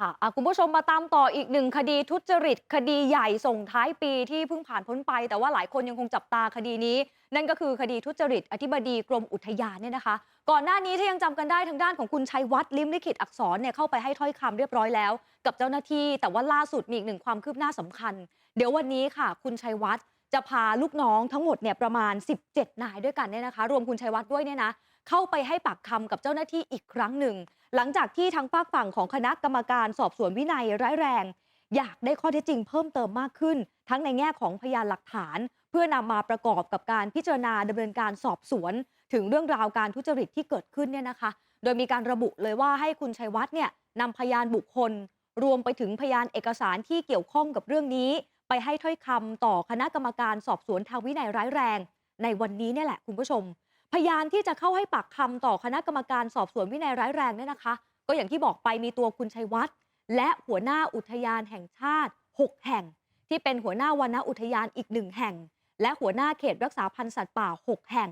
ค่ะคุณผู้ชมมาตามต่ออีกหนึ่งคดีทุจริตคดีใหญ่ส่งท้ายปีที่เพิ่งผ่านพ้นไป แต่ว่าหลายคนยังคงจับตาคดีนี้ นั่นก็คือคดีทุจริตอธิบดีกรมอุทยานเนี่ยนะคะ ก่อนหน้านี้ถ้ายังจำกันได้ทางด้านของคุณชัยวัฒน์ลิมลิขิตอักษรเนี่ยเข้าไปให้ถ้อยคำเรียบร้อยแล้ว กับเจ้าหน้าที่ แต่ว่าล่าสุดมีอีกหนึ่งความคืบหน้าสำคัญ เดี๋ยววันนี้ค่ะ คุณชัยวัฒน์ จะพาลูกน้องทั้งหมดเนี่ยประมาณ 17 นายด้วยกันเนี่ยนะคะ รวมคุณชัยวัฒน์ด้วยเนี่ยนะเข้าไปให้ปากคำกับเจ้าหน้าที่อีกครั้งหนึ่ง หลังจากที่ทางฝากฝั่งของคณะกรรมการสอบสวนวินัยร้ายแรง อยากได้ข้อเท็จจริงเพิ่มเติมมากขึ้น ทั้งในแง่ของพยานหลักฐาน เพื่อนำมาประกอบกับการพิจารณาดำเนินการสอบสวน ถึงเรื่องราวการทุจริตที่เกิดขึ้นเนี่ยนะคะ โดยมีการระบุเลยว่าให้คุณชัยวัฒน์เนี่ยนำพยานบุคคล รวมไปถึงพยานเอกสารที่เกี่ยวข้องกับเรื่องนี้ ไปให้ถ้อยคำต่อคณะกรรมการสอบสวนทางวินัยร้ายแรง ในวันนี้เนี่ยแหละคุณผู้ชม พยานที่จะเข้าให้ปากคำต่อคณะกรรมการสอบสวนวินัยร้ายแรงเนี่ยนะคะ ก็อย่างที่บอกไปมีตัวคุณชัยวัฒน์และหัวหน้าอุทยานแห่งชาติ 6 แห่ง ที่เป็นหัวหน้าวนอุทยานอีกหนึ่งแห่ง และหัวหน้าเขตรักษาพันธุ์สัตว์ป่า 6 แห่ง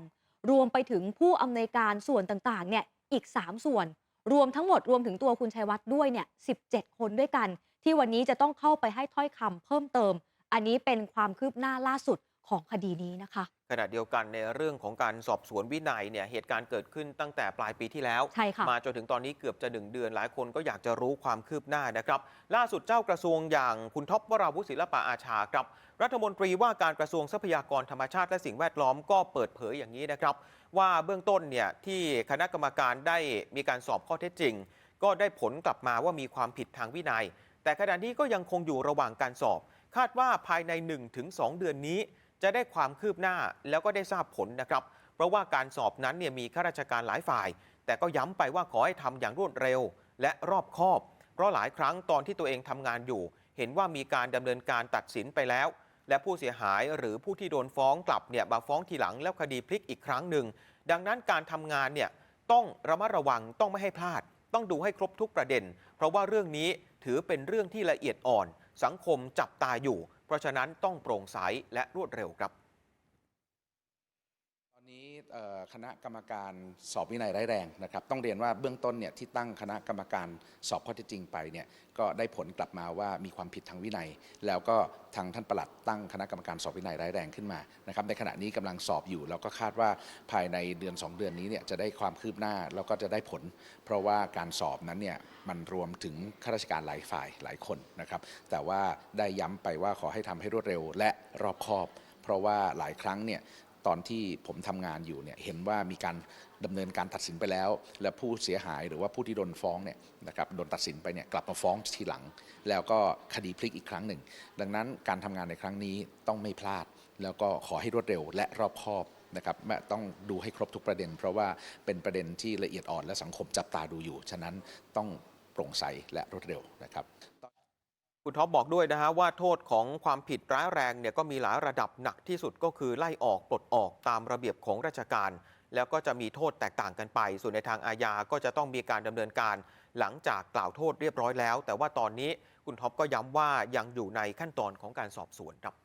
รวมไปถึงผู้อำนวยการส่วนต่างๆเนี่ยอีก 3 ส่วน รวมทั้งหมดรวมถึงตัวคุณชัยวัฒน์ด้วยเนี่ย17 คนด้วยกัน ที่วันนี้จะต้องเข้าไปให้ถ้อยคำเพิ่มเติม อันนี้เป็นความคืบหน้าล่าสุดของคดีนี้นะคะ ขณะเดียวกันในเรื่องของการสอบสวนวินัยเนี่ยเหตุการณ์เกิดขึ้นตั้งแต่ปลายปีที่แล้วใช่ค่ะมาจนถึงตอนนี้เกือบจะหนึ่งเดือนหลายคนก็อยากจะรู้ความคืบหน้านะครับ ล่าสุดเจ้ากระทรวงอย่างคุณท็อปวราวุฒิศิลปะอาชาครับ รัฐมนตรีว่าการกระทรวงทรัพยากรธรรมชาติและสิ่งแวดล้อมก็เปิดเผยอย่างนี้นะครับ ว่าเบื้องต้นเนี่ยที่คณะกรรมการได้มีการสอบข้อเท็จจริง ก็ได้ผลกลับมาว่ามีความผิดทางวินัย แต่ขณะนี้ก็ยังคงอยู่ระหว่างการสอบ คาดว่าภายใน 1-2 เดือนนี้ จะได้ความคืบหน้าแล้วก็ได้ทราบผลนะครับ เพราะว่าการสอบนั้นเนี่ยมีข้าราชการหลายฝ่าย แต่ก็ย้ำไปว่าขอให้ทำอย่างรวดเร็ว และรอบคอบ เพราะหลายครั้งตอนที่ตัวเองทำงานอยู่ เห็นว่ามีการดำเนินการตัดสินไปแล้ว และผู้เสียหายหรือผู้ที่โดนฟ้องกลับเนี่ยมาฟ้องทีหลังแล้วคดีพลิกอีกครั้งหนึ่งดังนั้นการทำงานเนี่ยต้องระมัดระวังต้องไม่ให้พลาด ต้องดูให้ครบทุกประเด็น เพราะว่าเรื่องนี้ ถือเป็นเรื่องที่ละเอียดอ่อน สังคมจับตาอยู่ เพราะฉะนั้นต้องโปร่งใสและรวดเร็วครับ อนนี้คณะกรรมการสอบวินัยร้ายแรงนะครับ ต้องเรียนว่าเบื้องต้นเนี่ยที่ตั้งคณะกรรมการสอบข้อเท็จจริงไปเนี่ยก็ได้ผลกลับมาว่ามีความผิดทางวินัย แล้วก็ทางท่านประหลัดตั้งคณะกรรมการสอบวินัยร้ายแรงขึ้นมานะครับในขณะนี้กำลังสอบอยู่แล้วก็คาดว่าภายในเดือน 2 เดือนนี้เนี่ยจะได้ความคืบหน้าแล้วก็จะได้ผล เพราะว่าการสอบนั้นเนี่ยมันรวมถึงข้าราชการหลายฝ่ายหลายคนนะครับ แต่ว่าได้ย้ำไปว่าขอให้ทำให้รวดเร็วและรอบคอบ เพราะว่าหลายครั้งเนี่ย ตอนที่ผมทำงานอยู่เนี่ยเห็นว่ามีการดำเนินการตัดสินไปแล้ว และผู้เสียหายหรือว่าผู้ที่โดนฟ้องเนี่ยนะครับโดนตัดสินไปเนี่ยกลับมาฟ้องทีหลัง แล้วก็คดีพลิกอีกครั้งหนึ่ง ดังนั้นการทำงานในครั้งนี้ต้องไม่พลาด แล้วก็ขอให้รวดเร็วและรอบคอบนะครับแม้ต้องดูให้ครบทุกประเด็น เพราะว่าเป็นประเด็นที่ละเอียดอ่อนและสังคมจับตาดูอยู่ ฉะนั้นต้องโปร่งใสและรวดเร็วนะครับ คุณท็อปบอกด้วยนะฮะว่าโทษของความผิดร้ายแรงเนี่ยก็มีหลายระดับหนักที่สุดก็คือไล่ออกปลดออกตามระเบียบของราชการ แล้วก็จะมีโทษแตกต่างกันไป ส่วนในทางอาญาก็จะต้องมีการดำเนินการ หลังจากกล่าวโทษเรียบร้อยแล้ว แต่ว่าตอนนี้คุณท็อปก็ย้ำว่ายังอยู่ในขั้นตอนของการสอบสวนครับ